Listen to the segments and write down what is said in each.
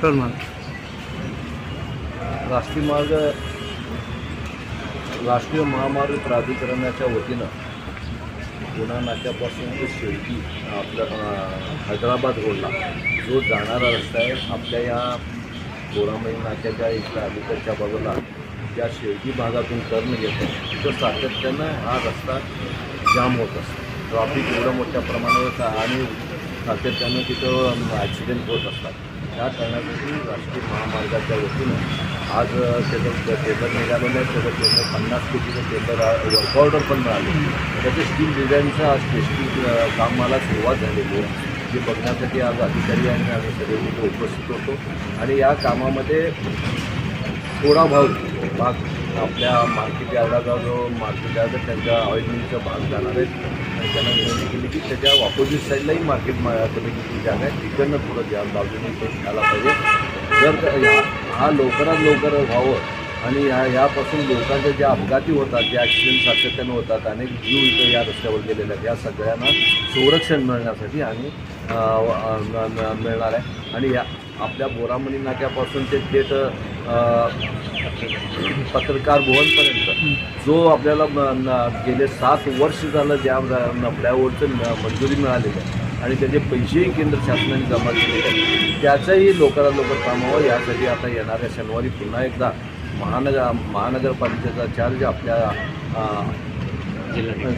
चल मग राष्ट्रीय मार्ग राष्ट्रीय महामार्ग प्राधिकरणाच्या वतीनं पुणा नाक्यापासून ते शेळकी आपल्या अं, हैदराबाद रोडला जो जाणारा रस्ता आहे आपल्या या बोरामई नाक्याच्या इथल्या अलीकडच्या बाजूला त्या शेळकी भागातून टर्न घेतो तर सातत्यानं हा रस्ता जाम होत असतो ट्रॉफिक एवढं मोठ्या प्रमाणावर आणि सातत्यानं तिथं ॲक्सिडेंट होत असतात. त्या कारणासाठी राष्ट्रीय महामार्गाच्या वतीनं आज त्याचं पेपर निघालेलं आहे. त्याचं पेपर पन्नास कोटीचं पेपर वर्क ऑर्डर पण मिळाले. त्याचे स्टील डिझाईनचं आज टेस्टिंग कामाला सुरुवात झालेली आहे. जे बघण्यासाठी आज अधिकारी आणि आम्ही सगळे लोक उपस्थित होतो. आणि या कामामध्ये थोडा भाग भाग आपल्या मार्केट यार्डाचा जो मार्केट यार्ड त्यांच्या ऑइल मिलचा भाग जाणार आहे आणि त्यांना विनंती केली की त्याच्या ऑपोजिट साईडलाही मार्केट मा कमिटीची जागा आहे तिकडनं थोडं द्या बाजूने ते घ्यायला पाहिजे जर या- हा लवकरात लवकर व्हावं आणि या ह्यापासून लोकांच्या ज्या अपघाती होतात जे ॲक्सिडेंट सातत्यानं होतात अनेक जीव इथं या रस्त्यावर गेलेले आहेत या सगळ्यांना संरक्षण मिळण्यासाठी आणि मिळणार आहे आणि या आपल्या बोरामणी नाक्यापासून ते थेट पत्रकार भवनपर्यंत जो आपल्याला न- गेले सात वर्ष झालं ज्या फ्लायओव्हरचं मंजुरी मिळालेली आहे आणि त्याचे पैसेही केंद्र शासनाने जमा केलेले आहेत त्याचंही लवकरात लवकर काम व्हावं यासाठी आता येणाऱ्या शनिवारी पुन्हा एकदा महानगर महानगरपालिकेचा चार्ज आपल्या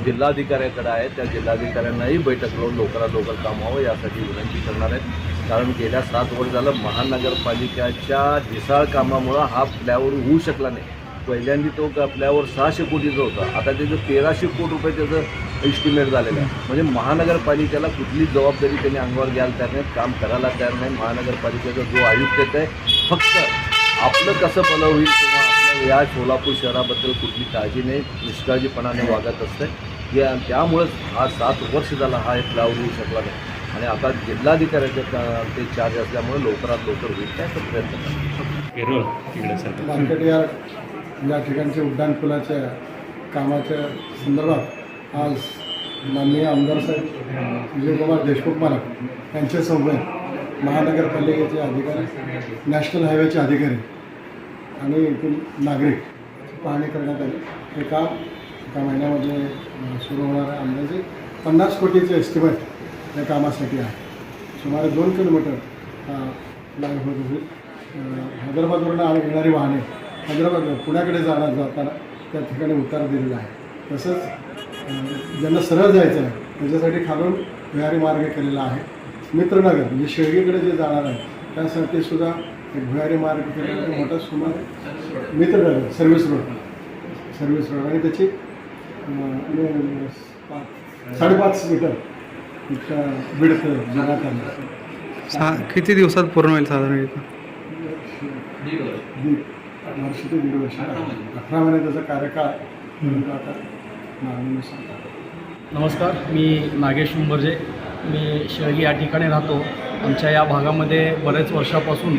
जिल्हाधिकाऱ्याकडे आहे. त्या जिल्हाधिकाऱ्यांनाही बैठक लावून लवकरात लवकर कामावं यासाठी विनंती करणार आहेत. कारण गेल्या सात वर्ष झालं महानगरपालिकेच्या ढिसाळ कामामुळं हा फ्लायओव्हर होऊ शकला नाही. पहिल्यांदा तो का फ्लायओव्हर सहाशे कोटीचा होता. आता त्याचं तेराशे कोटी रुपये त्याचं एस्टिमेट झालेलं आहे. म्हणजे महानगरपालिकेला कुठलीच जबाबदारी त्यांनी अंगावर घ्यायला तयार नाही काम करायला तयार नाही. महानगरपालिकेचा जो आयुक्त येत आहे फक्त आपलं कसं भलं होईल किंवा आपल्या या सोलापूर शहराबद्दल कुठली काळजी नाही निष्काळजीपणाने वागत असते या त्यामुळंच हा सात वर्ष झाला हा एक लावून होऊ शकला नाही. आणि आता जिल्हाधिकाऱ्याचे का- ते चार्ज असल्यामुळे लवकरात लवकर होईल त्याचा प्रयत्न करतो केरळ तिकडे सर. Market yard. या ठिकाणच्या उड्डाणपुलाच्या कामाच्या संदर्भात आज माननीय आमदार साहेब विजयकुमार देशमुख महाराज यांच्यासमवेत महानगरपालिकेचे अधिकारी नॅशनल हायवेचे अधिकारी आणि येथील नागरिक पाहणी करण्यात आली. हे काम एका महिन्यामध्ये सुरू होणार आहे अंदाजे पन्नास कोटीचे एस्टिमेट या कामासाठी आहे. सुमारे दोन किलोमीटर हा होत होईल हैदराबादवरून येणारी वाहने हैदराबाद पुण्याकडे जाणार जाताना त्या ठिकाणी उतार दिलेला आहे. तसंच ज्यांना सरळ जायचं आहे त्याच्यासाठी खालून भुयारी मार्ग केलेला आहे. मित्रनगर म्हणजे शेळगेकडे जे जाणार आहे त्यासाठी सुद्धा एक भुयारी मार्ग केलेला मोठा सुमारे Mitranagar service road service road आणि त्याची साडेपाच मीटर इतका जगात आहे सा किती दिवसात पूर्ण होईल साधारण वर्ष ते दीड वर्ष अठरा महिने. त्याचा कार्यकाळ आता नमस्कार मी नागेश उंबर्जे. मी शेळगी या ठिकाणी राहतो. आमच्या या भागामध्ये बरेच वर्षापासून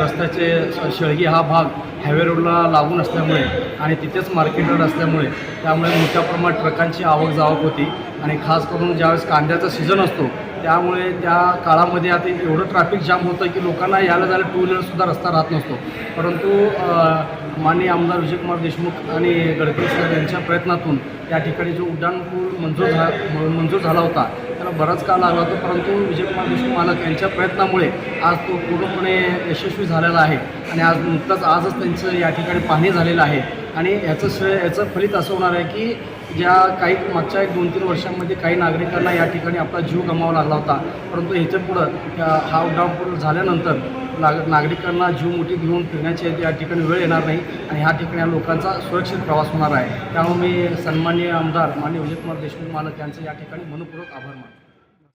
रस्त्याचे श- शेळगी हा भाग हायवे रोडला लागून असल्यामुळे आणि तिथेच मार्केट रोड असल्यामुळे त्यामुळे मोठ्या प्रमाणात ट्रकांची आवक जावक होती. आणि खास करून ज्यावेळेस कांद्याचा सीझन असतो त्यामुळे त्या काळामध्ये आता एवढं ट्रॅफिक जाम होतं की लोकांना यायला जायला टू व्हीलरसुद्धा रस्ता राहत नसतो. परंतु माननीय आमदार विजयकुमार देशमुख आणि गडकरी साहेब यांच्या प्रयत्नातून या ठिकाणी जो उड्डाणपूल मंजूर झा म- मंजूर झाला होता त्याला बराच काळ लागला होता परंतु विजयकुमार देशमुख मालक यांच्या प्रयत्नामुळे आज तो पूर्णपणे यशस्वी झालेला आहे. आणि आज नुकताच आजच त्यांचं या ठिकाणी पाहणी झालेलं आहे. आणि याचं श्रेय याचं फलित असं होणार आहे की ज्या काही मागच्या एक दोन तीन वर्षांमध्ये काही नागरिकांना या ठिकाणी आपला जीव गमावा लागला होता परंतु ह्याच्या पुढं हा उड्डाण पूर्ण झाल्यानंतर नाग नागरिकांना जीव मोठी घेऊन फिरण्याची या ठिकाणी वेळ येणार नाही आणि ह्या ठिकाणी या लोकांचा सुरक्षित प्रवास होणार आहे. त्यामुळे मी सन्माननीय आमदार माननीय विजयकुमार देशमुख मालक यांचं या ठिकाणी मनपूर्वक आभार मानतो.